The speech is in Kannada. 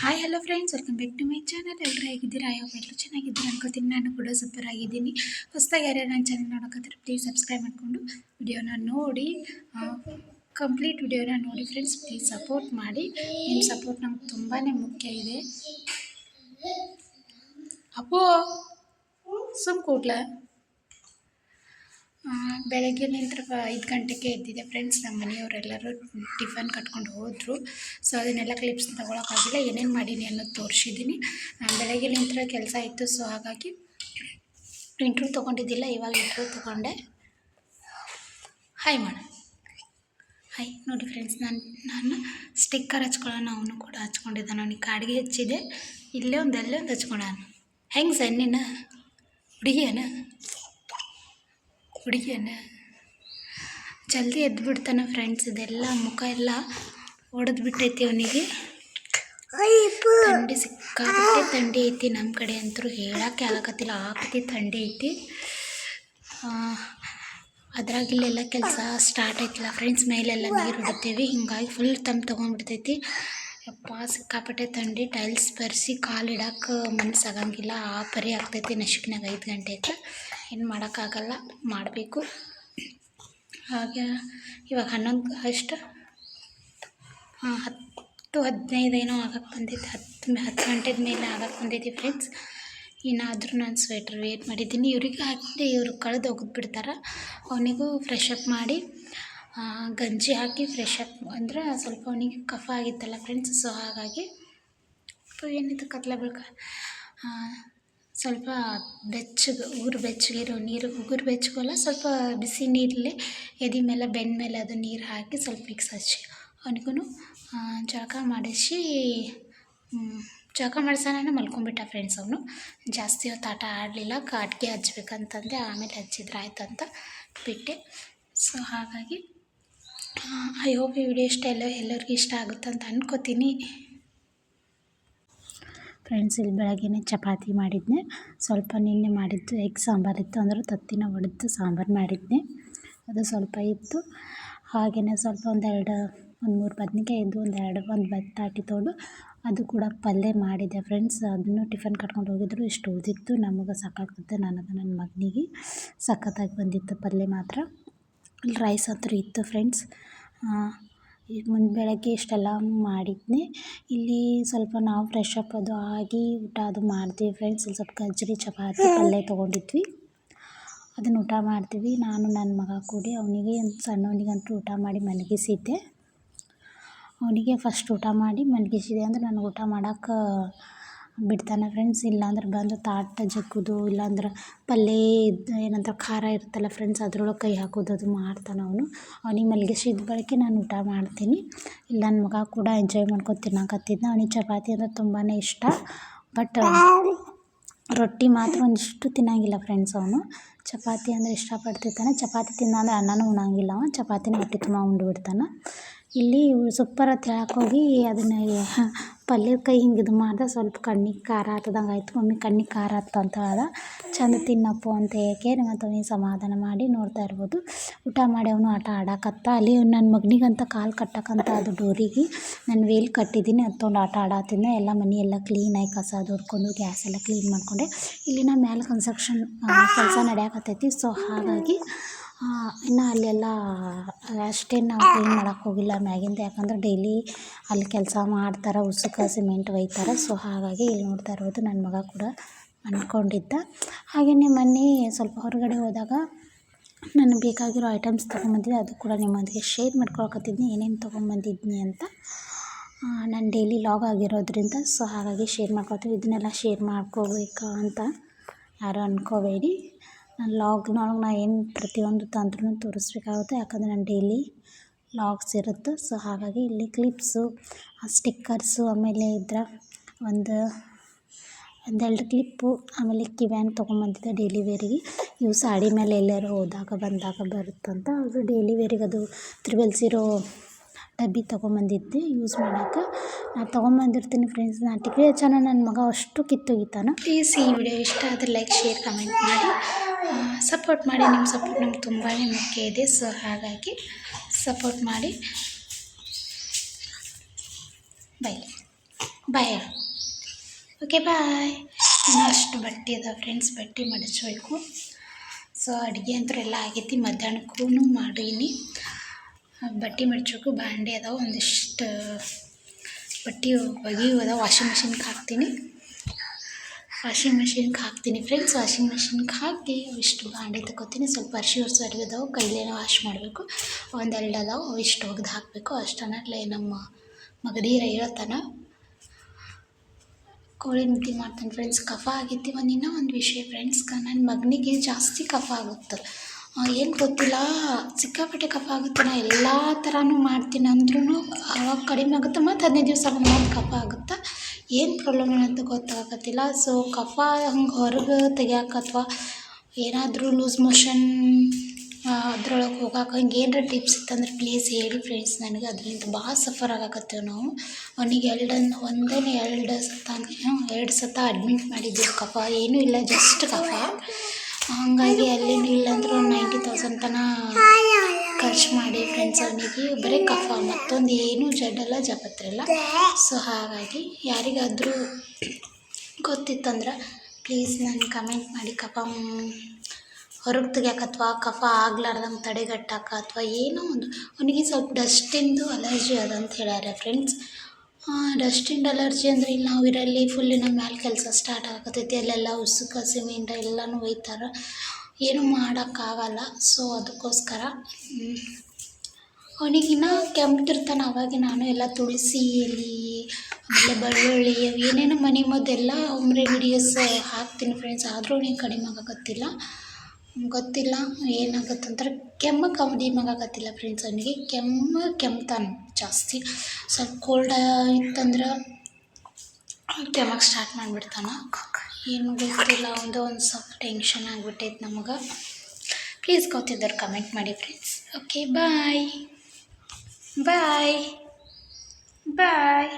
Hi hello friends welcome back to my channel ಎಲ್ಲರೂ ಹೇಗಿದ್ದೀರಾ? ಯಾವ ಎಲ್ಲರೂ ಚೆನ್ನಾಗಿದ್ದೀರಾ ಅನ್ಕೋತೀನಿ. ನಾನು ಕೂಡ ಸೂಪರ್ ಆಗಿದ್ದೀನಿ. ಹೊಸದಾಗಿ ಯಾರ್ಯಾರು ನನ್ನ ಚಾನಲ್ ನೋಡೋಕ್ಕಾದ್ರೆ ಪ್ಲೀಸ್ ಸಬ್ಸ್ಕ್ರೈಬ್ ಮಾಡಿಕೊಂಡು ವಿಡಿಯೋನ ನೋಡಿ ಕಂಪ್ಲೀಟ್ ವಿಡಿಯೋನ ನೋಡಿ ಫ್ರೆಂಡ್ಸ್ ಪ್ಲೀಸ್ ಸಪೋರ್ಟ್ ಮಾಡಿ. ನಿಮ್ಮ ಸಪೋರ್ಟ್ ನಮ್ಗೆ ತುಂಬಾ ಮುಖ್ಯ ಇದೆ. ಅಪ್ಪೋ ಸುಮ್ ಕೂಡ್ಲ ಬೆಳಗ್ಗೆ ನಂತರ ಐದು ಗಂಟೆಗೆ ಎದ್ದಿದೆ ಫ್ರೆಂಡ್ಸ್ ನಮ್ಮ ಮನೆಯವರೆಲ್ಲರೂ ಟಿಫನ್ ಕಟ್ಕೊಂಡು ಹೋದರು. ಸೊ ಅದನ್ನೆಲ್ಲ ಕ್ಲಿಪ್ಸ್ ತೊಗೊಳಕ್ಕಾಗಿಲ್ಲ. ಏನೇನು ಮಾಡೀನಿ ಅನ್ನೋದು ತೋರಿಸಿದ್ದೀನಿ ಬೆಳಗ್ಗೆ ನಂತರ ಕೆಲಸ ಇತ್ತು. ಸೊ ಹಾಗಾಗಿ ಇಂಟ್ರೂ ತೊಗೊಂಡಿದ್ದಿಲ್ಲ. ಇವಾಗ ಇಂಟ್ರೂ ತೊಗೊಂಡೆ. ಹಾಯ್ ಮಾಡ ಹಾಯ್ ನೋಡಿ ಫ್ರೆಂಡ್ಸ್ ನಾನು ನಾನು ಸ್ಟಿಕ್ಕರ್ ಹಚ್ಕೊಳ್ಳೋಣ. ಅವನು ಕೂಡ ಹಚ್ಕೊಂಡಿದ್ದಾನೆ. ಅವನಿಗೆ ಕಾಡಿಗೆ ಹಚ್ಚಿದೆ ಇಲ್ಲೇ ಒಂದು, ಅಲ್ಲೇ ಒಂದು ಹಚ್ಕೊಳ್ಳೋಣ. ಹೆಂಗೆ ಸಣ್ಣಿನ ಹುಡುಗಿಯನ? ಹುಡುಗಿಯನ ಜಲ್ದಿ ಎದ್ದು ಬಿಡ್ತಾನೆ ಫ್ರೆಂಡ್ಸ್ ಇದೆಲ್ಲ ಮುಖ ಎಲ್ಲ ಒಡೆದು ಬಿಟ್ಟೈತಿ ಅವನಿಗೆ. ಥಂಡಿ ಸಿಕ್ಕಾಪಟ್ಟೆ ಥಂಡಿ ಐತಿ ನಮ್ಮ ಕಡೆ ಅಂತೂ ಹೇಳೋಕ್ಕೆ ಆಗತ್ತಿಲ್ಲ ಆಕತಿ ಥಂಡಿ ಐತಿ. ಅದ್ರಾಗಿಲ್ಲೆಲ್ಲ ಕೆಲಸ ಸ್ಟಾರ್ಟ್ ಆಯ್ತಿಲ್ಲ ಫ್ರೆಂಡ್ಸ್ ಮೇಲೆಲ್ಲ ನೀರು ಹೊಡಿತೀವಿ ಹಿಂಗಾಗಿ ಫುಲ್ ತಂಪು ತೊಗೊಂಡ್ಬಿಡ್ತೈತಿ ಯಪ್ಪ ಸಿಕ್ಕಾಪಟ್ಟೆ ಥಂಡಿ ಟೈಲ್ಸ್ ಬರೆಸಿ ಕಾಲು ಇಡೋಕೆ ಮನಸ್ಸಾಗಂಗಿಲ್ಲ ಆ ಪರಿ ಆಗ್ತೈತಿ ನಶಿಕ್ನಾಗ ಐದು ಗಂಟೆಗೆ ಏನು ಮಾಡೋಕ್ಕಾಗಲ್ಲ, ಮಾಡಬೇಕು. ಹಾಗೆ ಇವಾಗ ಹನ್ನೊಂದು ಅಷ್ಟು ಹತ್ತು ಹದಿನೈದು ಏನೋ ಆಗಕ್ಕೆ ಬಂದಿತ್ತು. ಹತ್ತು ಹತ್ತು ಗಂಟೆದ ಮೇಲೆ ಆಗಕ್ಕೆ ಬಂದೈತಿ ಫ್ರೆಂಡ್ಸ್ ಏನಾದರೂ ನಾನು ಸ್ವೆಟ್ರ್ ವೇಟ್ ಮಾಡಿದ್ದೀನಿ. ಇವ್ರಿಗೆ ಹಾಕಿದೆ ಇವರು ಕಳೆದು ಒಗೆದು ಬಿಡ್ತಾರೆ. ಅವನಿಗೂ ಫ್ರೆಶ್ ಅಪ್ ಮಾಡಿ ಗಂಜಿ ಹಾಕಿ ಫ್ರೆಶ್ ಅಪ್ ಅಂದ್ರೆ ಸ್ವಲ್ಪ ಅವನಿಗೆ ಕಫ ಆಗಿತ್ತಲ್ಲ ಫ್ರೆಂಡ್ಸ್ ಸೊ ಹಾಗಾಗಿ ಏನಿತ್ತು ಕತ್ಲೆ ಬೆಳ್ಕ ಸ್ವಲ್ಪ ಬೆಚ್ಚಗೆ ಉಗುರು ಬೆಚ್ಚಗಿರೋ ನೀರು, ಉಗುರು ಬೆಚ್ಚಗಲ್ಲ, ಸ್ವಲ್ಪ ಬಿಸಿ ನೀರಲ್ಲಿ ಎದೆ ಮೇಲೆ ಬೆಂದ ಮೇಲೆ ಅದು ನೀರು ಹಾಕಿ ಸ್ವಲ್ಪ ಮಿಕ್ಸ್ ಹಚ್ಚಿ ಅವನಿಗೂ ಜಳಕ ಮಾಡಿಸಿ ಜಳಕ ಮಾಡ್ಸೋಣ ಮಲ್ಕೊಂಬಿಟ್ಟ ಫ್ರೆಂಡ್ಸ್ ಅವನು. ಜಾಸ್ತಿ ಹೊತ್ತು ಆಟ ಆಡಲಿಲ್ಲ ಕಾಟಿಗೆ ಹಚ್ಬೇಕಂತಂದೆ, ಆಮೇಲೆ ಹಚ್ಚಿದ್ರೆ ಆಯ್ತು ಅಂತ ಬಿಟ್ಟೆ. ಸೊ ಹಾಗಾಗಿ ಐ ಹೋಪ್ ಈ ವಿಡಿಯೋ ಇಷ್ಟ ಎಲ್ಲ ಎಲ್ಲರಿಗೂ ಇಷ್ಟ ಆಗುತ್ತೆ ಅಂತ ಅನ್ಕೋತೀನಿ. ಫ್ರೆಂಡ್ಸ್ ಇಲ್ಲಿ ಬೆಳಗ್ಗೆ ಚಪಾತಿ ಮಾಡಿದ್ದೆ ಸ್ವಲ್ಪ ನಿನ್ನೆ ಮಾಡಿದ್ದು ಎಗ್ ಸಾಂಬಾರು ಇತ್ತು. ಅಂದ್ರೆ ತತ್ತಿನ ಒಡೆದು ಸಾಂಬಾರು ಮಾಡಿದ್ದೆ ಅದು ಸ್ವಲ್ಪ ಇತ್ತು. ಹಾಗೆಯೇ ಸ್ವಲ್ಪ ಒಂದೆರಡು, ಒಂದು ಮೂರು ಬದನೇಕಾಯಿ ಇದ್ದು, ಒಂದೆರಡು, ಒಂದು ಬತ್ತಾಟಿ ತೊಗೊಂಡು ಅದು ಕೂಡ ಪಲ್ಯ ಮಾಡಿದೆ ಫ್ರೆಂಡ್ಸ್ ಅದನ್ನು ಟಿಫನ್ ಕಟ್ಕೊಂಡು ಹೋಗಿದ್ರು. ಇಷ್ಟು ಉಳಿದಿತ್ತು ನಮಗೆ ಸಾಕಾಗ್ತದೆ ನನಗೆ ನನ್ನ ಮಗನಿಗೆ ಸಖತ್ತಾಗಿ ಬಂದಿತ್ತು ಪಲ್ಯ ಮಾತ್ರ. ಇಲ್ಲಿ ರೈಸ್ ಅಂತೂ ಇತ್ತು ಫ್ರೆಂಡ್ಸ್ ಈಗ ಮುಂದೆ ಬೆಳಗ್ಗೆ ಇಷ್ಟೆಲ್ಲ ಮಾಡಿದ್ನಿ. ಇಲ್ಲಿ ಸ್ವಲ್ಪ ನಾವು ಫ್ರೆಶ್ ಅಪ್ ಅದು ಆಗಿ ಊಟ ಅದು ಮಾಡ್ತೀವಿ ಫ್ರೆಂಡ್ಸ್ ಇಲ್ಲಿ ಸ್ವಲ್ಪ ಗಜ್ಜರಿ, ಚಪಾತಿ, ಪಲ್ಯ ತೊಗೊಂಡಿದ್ವಿ. ಅದನ್ನು ಊಟ ಮಾಡ್ತೀವಿ. ನಾನು ನನ್ನ ಮಗ ಕೂಡಿ ಅವನಿಗೆ ಸಣ್ಣವನಿಗಂತೂ ಊಟ ಮಾಡಿ ಮಲಗಿಸಿದ್ದೆ. ಅವನಿಗೆ ಫಸ್ಟ್ ಊಟ ಮಾಡಿ ಮಲಗಿಸಿದೆ ಅಂದ್ರೆ ನನಗೆ ಊಟ ಮಾಡೋಕೆ ಬಿಡ್ತಾನೆ ಫ್ರೆಂಡ್ಸ್ ಇಲ್ಲಾಂದ್ರೆ ಬಂದು ತಾಟ ಜಗ್ಗೋದು, ಇಲ್ಲಾಂದ್ರೆ ಪಲ್ಯ ಇದು ಏನಂತಾರೆ ಖಾರ ಇರುತ್ತಲ್ಲ ಫ್ರೆಂಡ್ಸ್ ಅದ್ರೊಳಗೆ ಕೈ ಹಾಕೋದು, ಅದು ಮಾಡ್ತಾನೆ ಅವನು. ಅವ್ನಿಗೆ ಮಲಗಿಸಿದ ಬಳಿಕ ನಾನು ಊಟ ಮಾಡ್ತೀನಿ. ಇಲ್ಲ ನನ್ನ ಮಗ ಕೂಡ ಎಂಜಾಯ್ ಮಾಡ್ಕೊಂಡು ತಿನ್ನಕತ್ತಿದ್ದ ಅವನಿಗೆ ಚಪಾತಿ ಅಂದ್ರೆ ತುಂಬಾ ಇಷ್ಟ. ಬಟ್ ರೊಟ್ಟಿ ಮಾತ್ರ ಒಂದಿಷ್ಟು ತಿನ್ನಂಗಿಲ್ಲ ಫ್ರೆಂಡ್ಸ್ ಅವನು. ಚಪಾತಿ ಅಂದರೆ ಇಷ್ಟಪಡ್ತಿರ್ತಾನೆ. ಚಪಾತಿ ತಿಂದ ಅಂದ್ರೆ ಅನ್ನನೂ ಉಣ್ಣಂಗಿಲ್ಲ ಅವ ಚಪಾತಿನ ಹೊಟ್ಟೆ ತುಂಬ ಉಂಡು ಬಿಡ್ತಾನೆ. ಇಲ್ಲಿ ಸೂಪರ್ ಹೇಳಕ್ಕೆ ಹೋಗಿ ಅದನ್ನು ಪಲ್ಯದ ಕೈ ಹಿಂಗೆ ಇದು ಮಾಡ್ದೆ, ಸ್ವಲ್ಪ ಕಣ್ಣಿಗೆ ಖಾರ ಹತ್ತದಂಗೆ ಆಯಿತು. ಮಮ್ಮಿ ಕಣ್ಣಿಗೆ ಖಾರ ಹತ್ತು ಅಂತ ಹೇಳ್ದ. ಚಂದ ತಿನ್ನಪ್ಪು ಅಂತ ಏಕೆ ನಮ್ಮ ಅವನಿಗೆ ಸಮಾಧಾನ ಮಾಡಿ ನೋಡ್ತಾ ಇರ್ಬೋದು. ಊಟ ಮಾಡಿ ಅವನು ಆಟ ಆಡಕತ್ತ. ಅಲ್ಲಿ ನನ್ನ ಮಗನಿಗಂತ ಕಾಲು ಕಟ್ಟಕ್ಕಂತ ಅದು ಡೋರಿಗೆ. ನಾನು ವೇಲ್ ಕಟ್ಟಿದ್ದೀನಿ ತೊಗೊಂಡು ಆಟ ಆಡತ್ತಿದ್ದೆ ಎಲ್ಲ ಮನೆ ಎಲ್ಲ ಕ್ಲೀನಾಗಿ ಕಸ ದೊಡ್ಕೊಂಡು ಗ್ಯಾಸ್ ಎಲ್ಲ ಕ್ಲೀನ್ ಮಾಡಿಕೊಂಡೆ. ಇಲ್ಲಿ ನಾ ಮ್ಯಾಲೆ ಕನ್ಸ್ಟ್ರಕ್ಷನ್ ಕೆಲಸ ನಡೆಯಕತ್ತೈತಿ. ಸೊ ಹಾಗಾಗಿ ಇನ್ನು ಅಲ್ಲೆಲ್ಲ ಅಷ್ಟೇನು ನಾವು ಕ್ಲೀನ್ ಮಾಡಕ್ಕೆ ಹೋಗಿಲ್ಲ ಮ್ಯಾಗಿಂದ. ಯಾಕಂದ್ರೆ ಡೈಲಿ ಅಲ್ಲಿ ಕೆಲಸ ಮಾಡ್ತಾರೆ, ಉಸುಕ ಸಿಮೆಂಟ್ ಒಯ್ತಾರೆ. ಸೊ ಹಾಗಾಗಿ ಇಲ್ಲಿ ನೋಡ್ತಾ ಇರೋದು ನನ್ನ ಮಗ ಕೂಡ ಅಂದ್ಕೊಂಡಿದ್ದ. ಹಾಗೆಯೇ ಮೊನ್ನೆ ಸ್ವಲ್ಪ ಹೊರಗಡೆ ಹೋದಾಗ ನನಗೆ ಬೇಕಾಗಿರೋ ಐಟಮ್ಸ್ ತೊಗೊಂಬಂದಿದ್ದೆ. ಅದು ಕೂಡ ನಿಮ್ಮೊಂದಿಗೆ ಶೇರ್ ಮಾಡ್ಕೊಳಕತ್ತಿದ್ನಿ. ಏನೇನು ತೊಗೊಂಬಂದಿದ್ನಿ ಅಂತ. ನಾನು ಡೈಲಿ ಲಾಗ್ ಆಗಿರೋದ್ರಿಂದ ಸೊ ಹಾಗಾಗಿ ಶೇರ್ ಮಾಡ್ಕೊತೀವಿ ಇದನ್ನೆಲ್ಲ ಶೇರ್ ಮಾಡ್ಕೋಬೇಕು ಅಂತ ಯಾರೂ ಅಂದ್ಕೋಬೇಡಿ ನಾನು ಲಾಗ್ನೊಳಗೆ ನಾ ಏನು ಪ್ರತಿಯೊಂದು ತಂತ್ರನೂ ತೋರಿಸ್ಬೇಕಾಗುತ್ತೆ. ಯಾಕಂದರೆ ನಾನು ಡೈಲಿ ಲಾಗ್ಸ್ ಇರುತ್ತೆ. ಸೊ, ಹಾಗಾಗಿ ಇಲ್ಲಿ ಕ್ಲಿಪ್ಸು ಸ್ಟಿಕ್ಕರ್ಸು ಆಮೇಲೆ ಇದ್ರ ಒಂದು, ಒಂದೆರಡು ಕ್ಲಿಪ್ಪು ಆಮೇಲೆ ಕಿವ್ಯಾನ್ ತೊಗೊಂಬಂದಿದ್ದೆ ಡೈಲಿ ವೇರಿಗೆ. ಇವು ಸಾಡಿ ಮೇಲೆ ಎಲ್ಲಾರು ಹೋದಾಗ, ಬಂದಾಗ ಬರುತ್ತಂತ ಅದು ಡೈಲಿ ವೇರಿಗೆ ಅದು ತ್ರಿಬಲ್ ಜೀರೋ ಡಬ್ಬಿ ತೊಗೊಂಬಂದಿದ್ದೆ ಯೂಸ್ ಮಾಡೋಕ್ಕೆ ನಾನು ತೊಗೊಂಬಂದಿರ್ತೀನಿ ಫ್ರೆಂಡ್ಸ್. ನಾನು ಚೆನ್ನಾಗಿ ನನ್ನ ಮಗ ಅಷ್ಟು ಕಿತ್ತೋಗಿತ್ತಾನ ಪ್ಲೀಸ್ ಈ ವಿಡಿಯೋ ಇಷ್ಟ ಆದರೆ ಲೈಕ್ ಶೇರ್ ಕಮೆಂಟ್ ಮಾಡಿ. ಸಪೋರ್ಟ್ ಮಾಡಿ ನಿಮ್ಮ ಸಪೋರ್ಟ್ ನಮ್ಗೆ ತುಂಬಾ ಮುಖ್ಯ ಇದೆ. ಸೊ ಹಾಗಾಗಿ ಸಪೋರ್ಟ್ ಮಾಡಿ. ಬೈ ಬಾಯ್ ಓಕೆ ಬಾಯ್ ಇನ್ನಷ್ಟು ಬಟ್ಟೆ ಅದ ಫ್ರೆಂಡ್ಸ್ ಬಟ್ಟೆ ಮಡಚಬೇಕು. ಸೊ ಅಡುಗೆ ಅಂತೂ ಎಲ್ಲ ಆಗೈತಿ ಮಧ್ಯಾಹ್ನಕ್ಕೂ ಮಾಡೀನಿ. ಬಟ್ಟೆ ಮಡ್ಚೋಕು ಬಾಂಡೆ ಅದಾವೆ, ಒಂದಿಷ್ಟು ಬಟ್ಟೆ ಒಗಿ ಅದಾವೆ ವಾಷಿಂಗ್ ಮಿಷಿನ್ಗೆ ಹಾಕ್ತೀನಿ. ವಾಷಿಂಗ್ ಮೆಷಿನ್ಗೆ ಹಾಕ್ತೀನಿ ಫ್ರೆಂಡ್ಸ್, ವಾಷಿಂಗ್ ಮೆಷಿನ್ಗೆ ಹಾಕಿ ಇಷ್ಟು ಬಾಂಡೆ ತಗೋತೀನಿ. ಸ್ವಲ್ಪ ಅರ್ಶಿ ವರ್ಷ ಅದಾವೆ, ಕೈಲೇನೋ ವಾಶ್ ಮಾಡಬೇಕು. ಒಂದೆರಡು ಅದಾವೆ ಅವು ಇಷ್ಟು ಒಗ್ದು ಹಾಕಬೇಕು. ಅಷ್ಟನ್ನಟ್ಲೆ ನಮ್ಮ ಮಗದೀರ ಹೇಳ್ತಾನ ಕೋಳಿ ನಿದ್ದೆ ಮಾಡ್ತೀನಿ ಫ್ರೆಂಡ್ಸ್. ಕಫ ಆಗಿತ್ತು ಒಂದು ಇನ್ನೂ ಒಂದು ವಿಷಯ ಫ್ರೆಂಡ್ಸ್. ನನ್ನ ಮಗನಿಗೆ ಜಾಸ್ತಿ ಕಫ ಆಗುತ್ತೆ. ಏನು ಗೊತ್ತಿಲ್ಲ. ಸಿಕ್ಕಾಪಟ್ಟೆ ಕಫ ಆಗುತ್ತೆ. ನಾ ಎಲ್ಲ ಥರನೂ ಮಾಡ್ತೀನಿ ಅಂದ್ರೂ ಅವಾಗ ಕಡಿಮೆ ಆಗುತ್ತೆ. ಮತ್ತು ಹದಿನೈದು ದಿವಸ ಮತ್ತೆ ಕಫ ಆಗುತ್ತೆ? ಏನು ಪ್ರಾಬ್ಲಮ್ ಅಂತ ಗೊತ್ತಾಗತ್ತಿಲ್ಲ ಸೊ ಕಫ ಹಂಗೆ ಹೊರಗೆ ತೆಗಿಯಕ್ಕೆ ಅಥವಾ ಏನಾದರೂ ಲೂಸ್ ಮೋಷನ್ ಅದ್ರೊಳಗೆ ಹೋಗಕ್ಕೆ ಹಂಗೆ ಏನಾರ ಟಿಪ್ಸ್ ಇತ್ತಂದ್ರೆ ಪ್ಲೀಸ್ ಹೇಳಿ ಫ್ರೆಂಡ್ಸ್ ನನಗೆ. ಅದರಿಂದ ಭಾಳ ಸಫರ್ ಆಗಕತ್ತೇವೆ ನಾವು. ಅವನಿಗೆ ಎರಡನ್ನು ಒಂದೇ ಎರಡು ಸತ ಎರಡು ಸತ ಅಡ್ಮಿಟ್ ಮಾಡಿದ್ದೀವಿ ಕಫ. ಏನೂ ಇಲ್ಲ ಜಸ್ಟ್ ಕಫ. ಹಾಗಾಗಿ ಅಲ್ಲೇನು ಇಲ್ಲ ಅಂದ್ರೆ ನೈಂಟಿ ತೌಸಂಡ್ ತನಕ ಖರ್ಚು ಮಾಡಿ ಫ್ರೆಂಡ್ಸ್ ಅವನಿಗೆ ಬರೀ ಕಫ, ಮತ್ತೊಂದು ಏನೂ ಜಡ್ಡಲ್ಲ, ಜಪತ್ರಲ್ಲ. ಸೊ ಹಾಗಾಗಿ ಯಾರಿಗಾದರೂ ಗೊತ್ತಿತ್ತಂದ್ರೆ ಪ್ಲೀಸ್ ನನಗೆ ಕಮೆಂಟ್ ಮಾಡಿ ಕಫ ಹೊರಗೆ ತೆಗಿಯಕ್ಕೆ ಅಥವಾ ಕಫ ಆಗ್ಲಾರ್ದಂಗೆ ತಡೆಗಟ್ಟಕ್ಕೆ ಅಥವಾ ಏನೋ ಒಂದು. ಅವನಿಗೆ ಸ್ವಲ್ಪ ಡಸ್ಟಿಂದು ಅಲರ್ಜಿ ಅದ ಅಂತ ಹೇಳ್ಯಾರ ಫ್ರೆಂಡ್ಸ್ ಡಸ್ಟಿಂದ ಅಲರ್ಜಿ ಅಂದ್ರೆ ಇಲ್ಲಿ ನಾವು ಇರಲ್ಲಿ ಫುಲ್ ನಮ್ಮ ಮ್ಯಾಲೆ ಕೆಲಸ ಸ್ಟಾರ್ಟ್ ಆಗತೈತಿ ಅಲ್ಲೆಲ್ಲ ಉಸುಕ, ಸಿಮೆಂಟ್ ಎಲ್ಲನೂ ಒಯ್ತಾರೆ. ಏನೂ ಮಾಡೋಕ್ಕಾಗಲ್ಲ. ಸೊ ಅದಕ್ಕೋಸ್ಕರ ಅವನಿಗಿನ್ನ ಕೆಮ್ತಿರ್ತಾನೆ ಅವಾಗ ನಾನು ಎಲ್ಲ ತುಳಸಿ ಎಲೆ, ಆಮೇಲೆ ಬೆಳ್ಳುಳ್ಳಿ ಅವು ಏನೇನೋ ಮನೆ ಮದ್ದೆಲ್ಲ ಹೋಮ್ ರೆಮಿಡೀಸ್ ಹಾಕ್ತೀನಿ ಫ್ರೆಂಡ್ಸ್ ಆದರೂ ಅವ್ನಿಗೆ ಕಡಿಮೆ ಆಗಕತ್ತಿಲ್ಲ. ಗೊತ್ತಿಲ್ಲ ಏನಾಗತ್ತಂದ್ರೆ, ಕೆಮ್ಮ ಕಡಿಮೆ ಆಗಕತ್ತಿಲ್ಲ ಫ್ರೆಂಡ್ಸ್ ಅವನಿಗೆ ಕೆಮ್ಮ, ಕೆಮ್ತಾನೆ ಜಾಸ್ತಿ. ಸ್ವಲ್ಪ ಕೋಲ್ಡ್ ಇತ್ತಂದ್ರೆ ಕೆಮ್ಮಕ್ಕೆ ಸ್ಟಾರ್ಟ್ ಮಾಡಿಬಿಡ್ತಾನೆ. ಏನು ಗೊತ್ತಿಲ್ಲ, ಒಂದು ಒಂದು ಸ್ವಲ್ಪ ಟೆನ್ಷನ್ ಆಗಿಬಿಟ್ಟೈತೆ ನಮಗೆ. ಪ್ಲೀಸ್ ಗೊತ್ತಿದ್ದವ್ರು ಕಮೆಂಟ್ ಮಾಡಿ ಫ್ರೆಂಡ್ಸ್ ಓಕೆ ಬಾಯ್ ಬಾಯ್ ಬಾಯ್